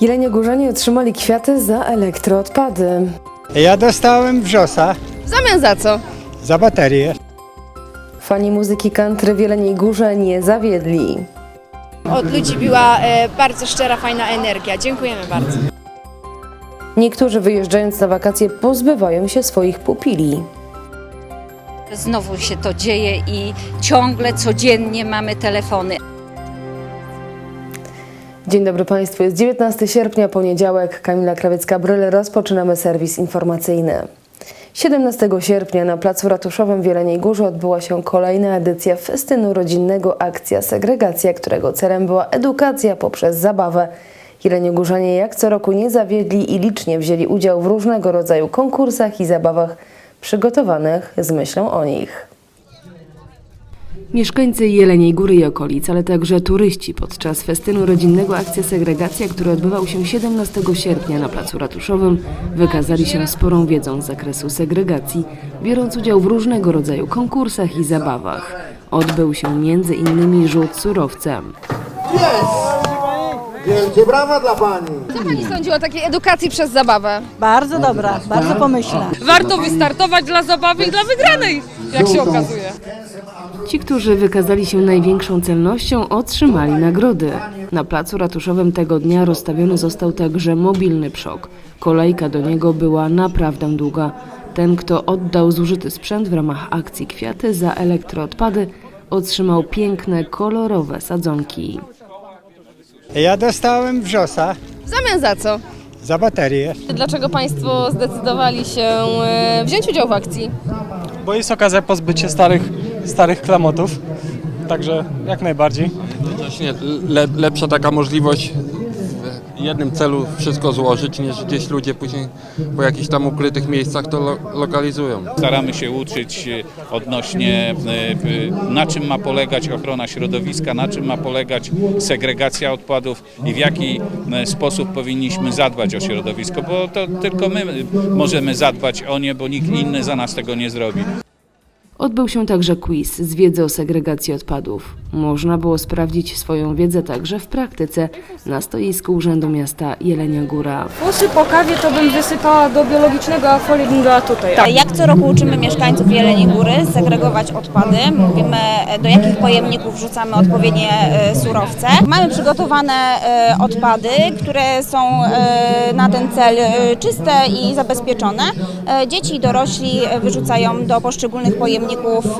Jeleniogórzanie otrzymali kwiaty za elektroodpady. Ja dostałem wrzosa W zamian za co? za baterię. Fani muzyki country w Jeleniej Górze nie zawiedli. Od ludzi była e, bardzo szczera, fajna energia. Dziękujemy bardzo. Niektórzy wyjeżdżając na wakacje pozbywają się swoich pupili. Znowu się to dzieje i ciągle, codziennie mamy telefony. Dzień dobry Państwu, jest 19 sierpnia, poniedziałek. Kamila Krawiecka-Bryl, rozpoczynamy serwis informacyjny. 17 sierpnia na Placu Ratuszowym w Jeleniej Górze odbyła się kolejna edycja festynu rodzinnego Akcja Segregacja, którego celem była edukacja poprzez zabawę. Jeleniogórzanie jak co roku nie zawiedli i licznie wzięli udział w różnego rodzaju konkursach i zabawach przygotowanych z myślą o nich. Mieszkańcy Jeleniej Góry i okolic, ale także turyści podczas festynu rodzinnego Akcja Segregacja, który odbywał się 17 sierpnia na Placu Ratuszowym, wykazali się sporą wiedzą z zakresu segregacji, biorąc udział w różnego rodzaju konkursach i zabawach. Odbył się między innymi rzut surowcem. Wielkie brawa dla pani! Co Pani sądzi o takiej edukacji przez zabawę? Bardzo dobra, bardzo pomyślna. Warto wystartować dla zabawy i dla wygranej, jak się okazuje. Ci, którzy wykazali się największą celnością, otrzymali nagrody. Na placu ratuszowym tego dnia rozstawiony został także mobilny przok. Kolejka do niego była naprawdę długa. Ten, kto oddał zużyty sprzęt w ramach akcji Kwiaty za elektroodpady, otrzymał piękne, kolorowe sadzonki. Ja dostałem wrzosa W zamian za co? za baterię. Dlaczego Państwo zdecydowali się e, wziąć udział w akcji? bo jest okazja pozbyć się starych, starych klamotów. Także jak najbardziej. Jednocześnie le, lepsza taka możliwość w jednym celu wszystko złożyć, niż gdzieś ludzie później po jakichś tam ukrytych miejscach to lo, lokalizują. Staramy się uczyć e, odnośnie e, na czym ma polegać ochrona środowiska, na czym ma polegać segregacja odpadów i w jaki e, sposób powinniśmy zadbać o środowisko, bo to tylko my możemy zadbać o nie, bo nikt inny za nas tego nie zrobi. Odbył się także quiz z wiedzy o segregacji odpadów. Można było sprawdzić swoją wiedzę także w praktyce na stoisku Urzędu Miasta Jelenia Góra. Fusy po kawie to bym wysypała do biologicznego, a folię bym dała tutaj. Jak co roku uczymy mieszkańców Jeleniej Góry segregować odpady. Mówimy, e, do jakich pojemników wrzucamy odpowiednie e, surowce. Mamy przygotowane e, odpady, które są e, na ten cel e, czyste i zabezpieczone. E, Dzieci i dorośli e, wyrzucają do poszczególnych pojemników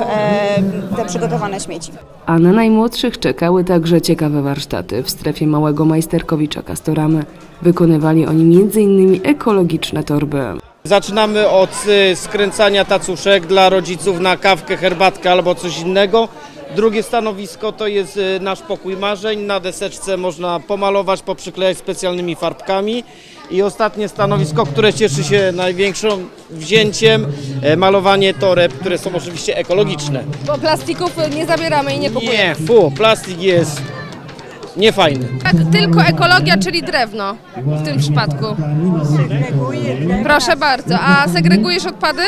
e, te przygotowane śmieci. A na najmłodszych czekały także ciekawe warsztaty w strefie małego majsterkowicza Kastoramy. Wykonywali oni m.in. ekologiczne torby. Zaczynamy od y, skręcania tacuszek dla rodziców na kawkę, herbatkę albo coś innego. Drugie stanowisko to jest y, nasz pokój marzeń. Na deseczce można pomalować, poprzyklejać specjalnymi farbkami. I ostatnie stanowisko, które cieszy się największym wzięciem, e, malowanie toreb, które są oczywiście ekologiczne. Bo plastików nie zabieramy i nie kupujemy. Nie, fu, plastik jest niefajny. Tak, tylko ekologia, czyli drewno w tym przypadku. Proszę bardzo. A segregujesz odpady?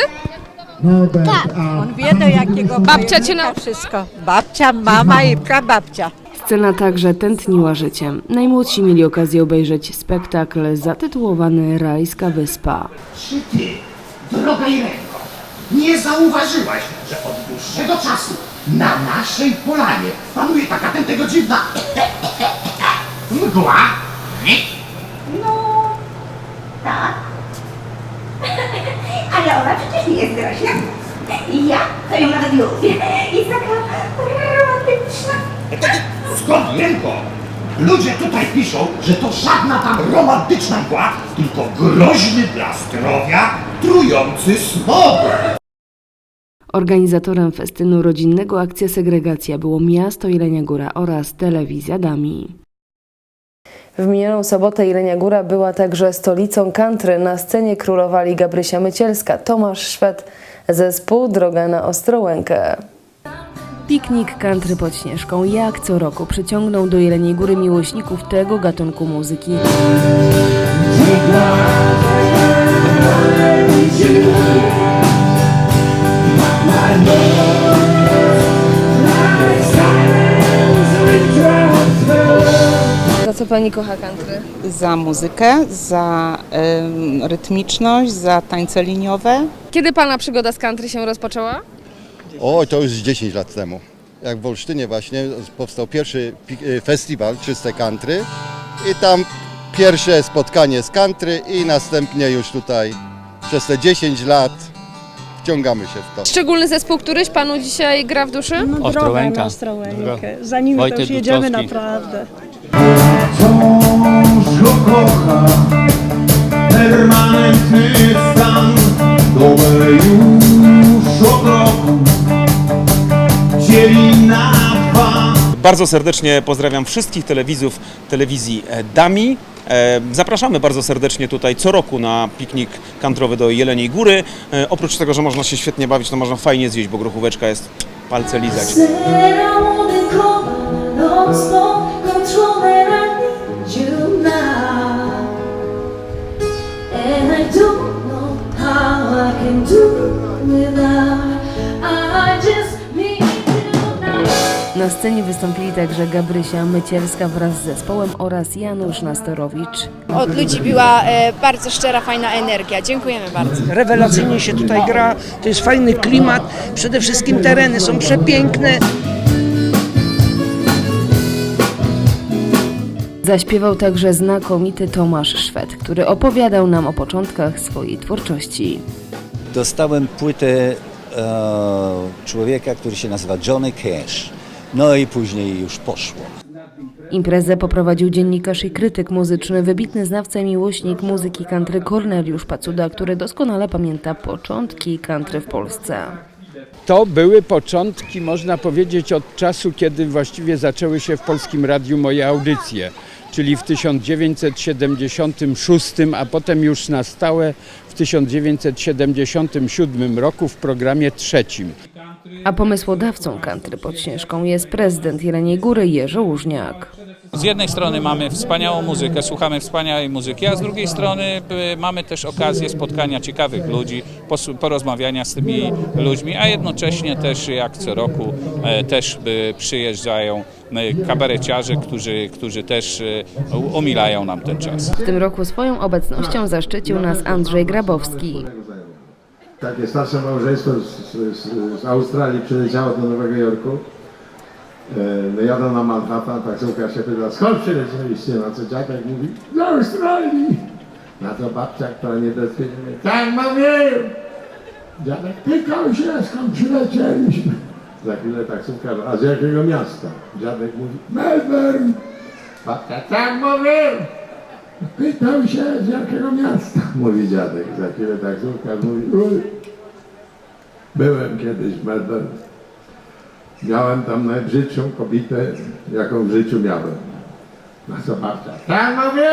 On wie do jakiego Babcia cię na... wszystko. Babcia, mama i prababcia. Scena także tętniła życiem. Najmłodsi mieli okazję obejrzeć spektakl zatytułowany Rajska Wyspa. Czy ty, droga Irenko, nie zauważyłaś, że od dłuższego czasu na naszej polanie panuje taka ten tego dziwna mgła? No, tak. Ale ona przecież nie jest groźna. I ja to ją nawet lubię. Jest taka romantyczna. Skąd tylko? Ludzie tutaj piszą, że to żadna tam romantyczna mgła, tylko groźny dla zdrowia, trujący smog. Organizatorem festynu rodzinnego Akcja Segregacja było miasto Jelenia Góra oraz telewizja Dami. W minioną sobotę Jelenia Góra była także stolicą country. Na scenie królowali Gabrysia Mycielska, Tomasz Szwed, zespół Droga na Ostrołękę. Piknik country pod Śnieżką jak co roku przyciągnął do Jeleniej Góry miłośników tego gatunku muzyki. Za co pani kocha country? Za muzykę, za em, rytmiczność, za tańce liniowe. Kiedy pana przygoda z country się rozpoczęła? O, to już 10 lat temu. Jak w Olsztynie właśnie powstał pierwszy pi- y, festiwal Czyste Country i tam pierwsze spotkanie z country i następnie już tutaj przez te 10 lat wciągamy się w to. Szczególny zespół któryś panu dzisiaj gra w duszy? Ostrołęka. Za nimi Wojtek to już jedziemy Dudkowski. naprawdę. Wciąż go kocha Permanentny stan Dołe już od roku Dzieli na dwa Bardzo serdecznie pozdrawiam wszystkich telewizów telewizji e, Dami. E, Zapraszamy bardzo serdecznie tutaj co roku na piknik kantrowy do Jeleniej Góry. E, Oprócz tego, że można się świetnie bawić, to można fajnie zjeść, bo grochóweczka jest palce lizać. Na scenie wystąpili także Gabrysia Mycielska wraz z zespołem oraz Janusz Nastorowicz. Od ludzi była e, bardzo szczera, fajna energia. Dziękujemy bardzo. Rewelacyjnie się tutaj gra, to jest fajny klimat, przede wszystkim tereny są przepiękne. Zaśpiewał także znakomity Tomasz Szwed, który opowiadał nam o początkach swojej twórczości. Dostałem płytę e, człowieka, który się nazywa Johnny Cash No i później już poszło Imprezę poprowadził dziennikarz i krytyk muzyczny, wybitny znawca i miłośnik muzyki country Corneliusz Pacuda, który doskonale pamięta początki country w Polsce. To były początki, można powiedzieć, od czasu, kiedy właściwie zaczęły się w Polskim Radiu moje audycje, czyli w 1976, a potem już na stałe w 1977 roku w programie trzecim. A pomysłodawcą country pod Śnieżką jest prezydent Jeleniej Góry Jerzy Łużniak. Z jednej strony mamy wspaniałą muzykę, słuchamy wspaniałej muzyki, a z drugiej strony y, mamy też okazję spotkania ciekawych ludzi, porozmawiania z tymi ludźmi, a jednocześnie też jak co roku e, też y, przyjeżdżają y, kabareciarze, którzy, którzy też umilają nam ten czas. W tym roku swoją obecnością zaszczycił nas Andrzej Grabowski. Takie starsze małżeństwo z, z, z Australii przyleciało do Nowego Jorku. E, No jadą na Manhattan, taksówka się pyta, skąd przylecieliście? Na co dziadek mówi, z Australii. Na to babcia, która nie decyduje, tak mówię. Dziadek pytał się, skąd przylecieliśmy. Za chwilę taksówka, a z jakiego miasta? Dziadek mówi, Melbourne. Babcia, tak mówię. Pytał się, z jakiego miasta, mówi dziadek. Za chwilę taksówkarz mówi, uj, byłem kiedyś w Melbourne. Miałem tam najbrzydszą kobietę, jaką w życiu miałem. Na co babcia, tak mówię.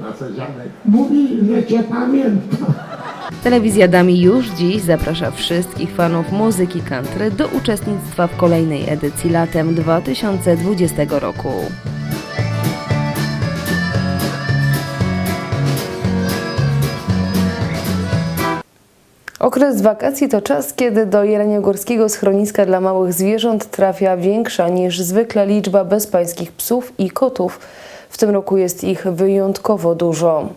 Na co dziadek, mówi, że cię pamięta. Telewizja Dami już dziś zaprasza wszystkich fanów muzyki country do uczestnictwa w kolejnej edycji latem 2020 roku. Okres wakacji to czas, kiedy do jeleniogórskiego schroniska dla małych zwierząt trafia większa niż zwykle liczba bezpańskich psów i kotów. W tym roku jest ich wyjątkowo dużo.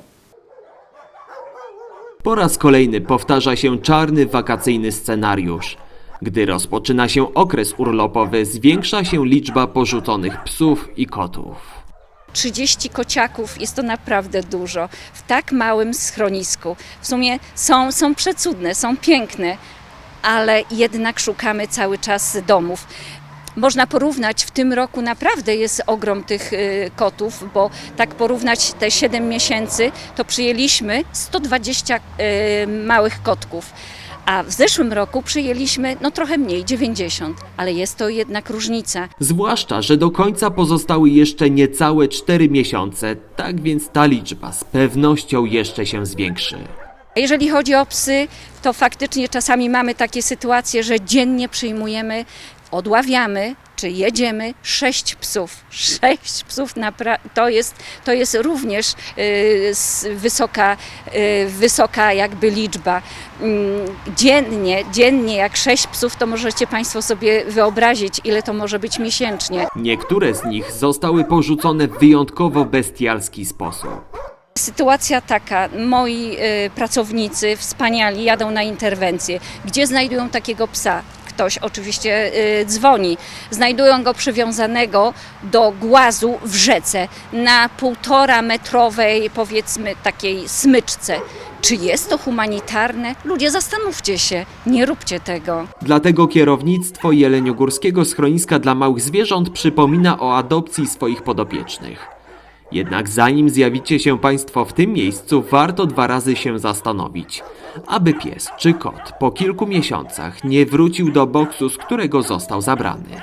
Po raz kolejny powtarza się czarny wakacyjny scenariusz. Gdy rozpoczyna się okres urlopowy, zwiększa się liczba porzuconych psów i kotów. 30 kociaków jest to naprawdę dużo w tak małym schronisku. W sumie są, są przecudne, są piękne, ale jednak szukamy cały czas domów. Można porównać, w tym roku naprawdę jest ogrom tych y, kotów, bo tak porównać te 7 miesięcy, to przyjęliśmy 120 y, małych kotków. A w zeszłym roku przyjęliśmy no trochę mniej, 90, ale jest to jednak różnica. Zwłaszcza, że do końca pozostały jeszcze niecałe 4 miesiące, tak więc ta liczba z pewnością jeszcze się zwiększy. Jeżeli chodzi o psy, to faktycznie czasami mamy takie sytuacje, że dziennie przyjmujemy, odławiamy, czy jedziemy, sześć psów. Sześć psów to, jest, to jest również y, wysoka, y, wysoka jakby liczba. Mm, Dziennie, dziennie jak sześć psów, to możecie Państwo sobie wyobrazić, ile to może być miesięcznie. Niektóre z nich zostały porzucone w wyjątkowo bestialski sposób. Sytuacja taka, moi y, pracownicy wspaniali jadą na interwencję. Gdzie znajdują takiego psa? Ktoś oczywiście y, dzwoni. Znajdują go przywiązanego do głazu w rzece na półtora metrowej, powiedzmy, takiej smyczce. Czy jest to humanitarne? Ludzie, zastanówcie się, nie róbcie tego. Dlatego kierownictwo Jeleniogórskiego Schroniska dla Małych Zwierząt przypomina o adopcji swoich podopiecznych. Jednak zanim zjawicie się Państwo w tym miejscu, warto dwa razy się zastanowić, aby pies czy kot po kilku miesiącach nie wrócił do boksu, z którego został zabrany.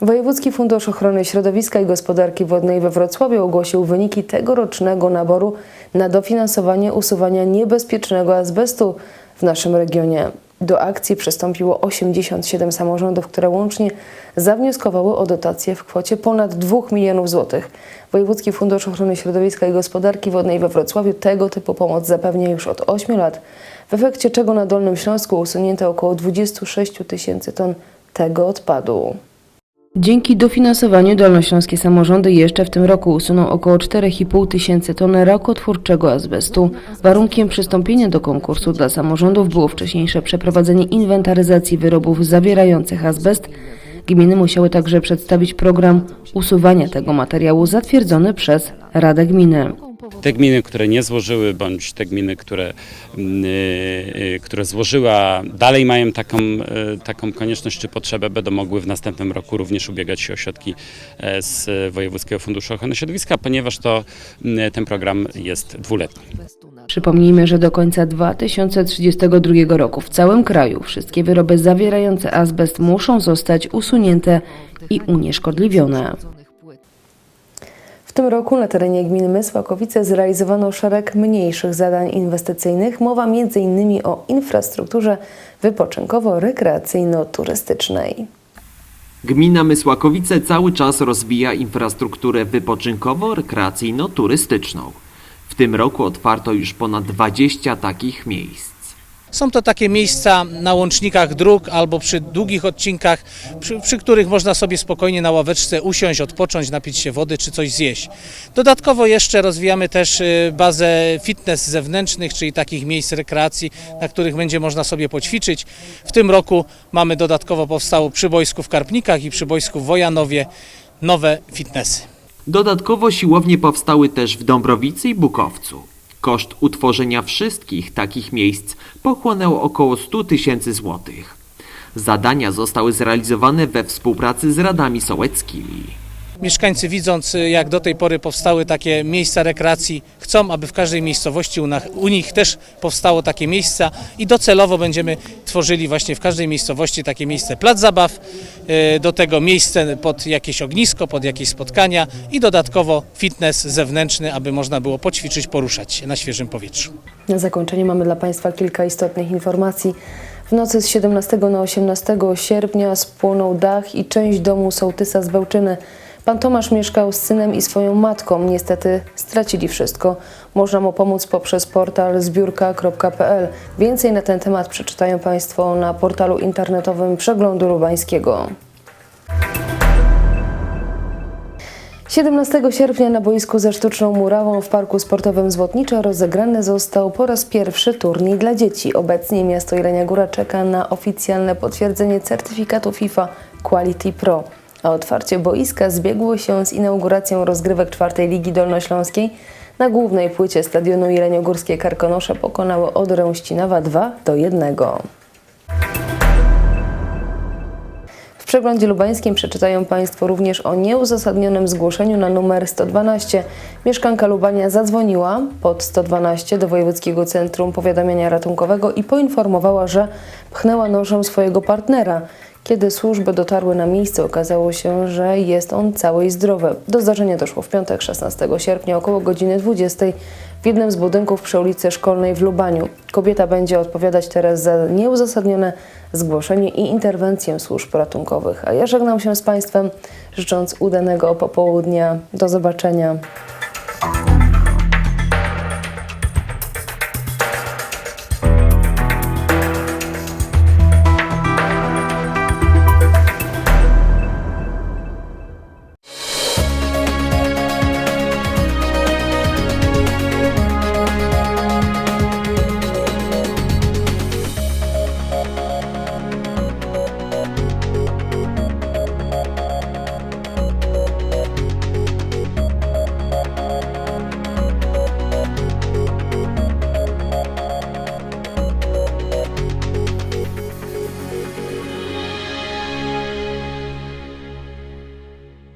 Wojewódzki Fundusz Ochrony Środowiska i Gospodarki Wodnej we Wrocławiu ogłosił wyniki tegorocznego naboru na dofinansowanie usuwania niebezpiecznego azbestu w naszym regionie. Do akcji przystąpiło 87 samorządów, które łącznie zawnioskowały o dotacje w kwocie ponad 2 milionów złotych. Wojewódzki Fundusz Ochrony Środowiska i Gospodarki Wodnej we Wrocławiu tego typu pomoc zapewnia już od 8 lat, w efekcie czego na Dolnym Śląsku usunięto około 26 tysięcy ton tego odpadu. Dzięki dofinansowaniu dolnośląskie samorządy jeszcze w tym roku usuną około 4,5 tysięcy ton rakotwórczego azbestu. Warunkiem przystąpienia do konkursu dla samorządów było wcześniejsze przeprowadzenie inwentaryzacji wyrobów zawierających azbest. Gminy musiały także przedstawić program usuwania tego materiału zatwierdzony przez Radę Gminy. Te gminy, które nie złożyły, bądź te gminy, które, mm, y, y, które złożyła, dalej mają taką, y, taką konieczność czy potrzebę, będą mogły w następnym roku również ubiegać się o środki e, z Wojewódzkiego Funduszu Ochrony Środowiska, ponieważ to mm, ten program jest dwuletni. Przypomnijmy, że do końca 2032 roku w całym kraju wszystkie wyroby zawierające azbest muszą zostać usunięte i unieszkodliwione. Tym roku na terenie gminy Mysłakowice zrealizowano szereg mniejszych zadań inwestycyjnych. Mowa m.in. o infrastrukturze wypoczynkowo-rekreacyjno-turystycznej. Gmina Mysłakowice cały czas rozwija infrastrukturę wypoczynkowo-rekreacyjno-turystyczną. W tym roku otwarto już ponad 20 takich miejsc. Są to takie miejsca na łącznikach dróg albo przy długich odcinkach, przy, przy, których można sobie spokojnie na ławeczce usiąść, odpocząć, napić się wody czy coś zjeść. Dodatkowo jeszcze rozwijamy też y, bazę fitness zewnętrznych, czyli takich miejsc rekreacji, na których będzie można sobie poćwiczyć. W tym roku mamy dodatkowo powstało przy boisku w Karpnikach i przy boisku w Wojanowie nowe fitnessy. Dodatkowo siłownie powstały też w Dąbrowicy i Bukowcu. Koszt utworzenia wszystkich takich miejsc pochłonął około 100 tysięcy złotych. Zadania zostały zrealizowane we współpracy z radami sołeckimi. Mieszkańcy widząc jak do tej pory powstały takie miejsca rekreacji chcą, aby w każdej miejscowości u, nich też powstało takie miejsca i docelowo będziemy tworzyli właśnie w każdej miejscowości takie miejsce plac zabaw, yy, do tego miejsce pod jakieś ognisko, pod jakieś spotkania i dodatkowo fitness zewnętrzny, aby można było poćwiczyć, poruszać się na świeżym powietrzu. Na zakończenie mamy dla Państwa kilka istotnych informacji. W nocy z 17 na 18 sierpnia spłonął dach i część domu sołtysa z Bełczyny. Pan Tomasz mieszkał z synem i swoją matką. Niestety stracili wszystko. Można mu pomóc poprzez portal zbiórka.pl. Więcej na ten temat przeczytają Państwo na portalu internetowym Przeglądu Lubańskiego. 17 sierpnia na boisku ze sztuczną murawą w Parku Sportowym Złotnicza rozegrany został po raz pierwszy turniej dla dzieci. Obecnie miasto Jelenia Góra czeka na oficjalne potwierdzenie certyfikatu FIFA Quality Pro. A otwarcie boiska zbiegło się z inauguracją rozgrywek czwartej Ligi Dolnośląskiej. Na głównej płycie stadionu Jeleniogórskie Karkonosze pokonały Odrę Ścinawa 2 do 1. W przeglądzie lubańskim przeczytają Państwo również o nieuzasadnionym zgłoszeniu na numer 112. Mieszkanka Lubania zadzwoniła pod 112 do Wojewódzkiego Centrum Powiadamiania Ratunkowego i poinformowała, że pchnęła nożem swojego partnera. Kiedy służby dotarły na miejsce, okazało się, że jest on cały i zdrowy. Do zdarzenia doszło w piątek 16 sierpnia około godziny 20 w jednym z budynków przy ulicy Szkolnej w Lubaniu. Kobieta będzie odpowiadać teraz za nieuzasadnione zgłoszenie i interwencję służb ratunkowych. A ja żegnam się z Państwem, życząc udanego popołudnia. Do zobaczenia.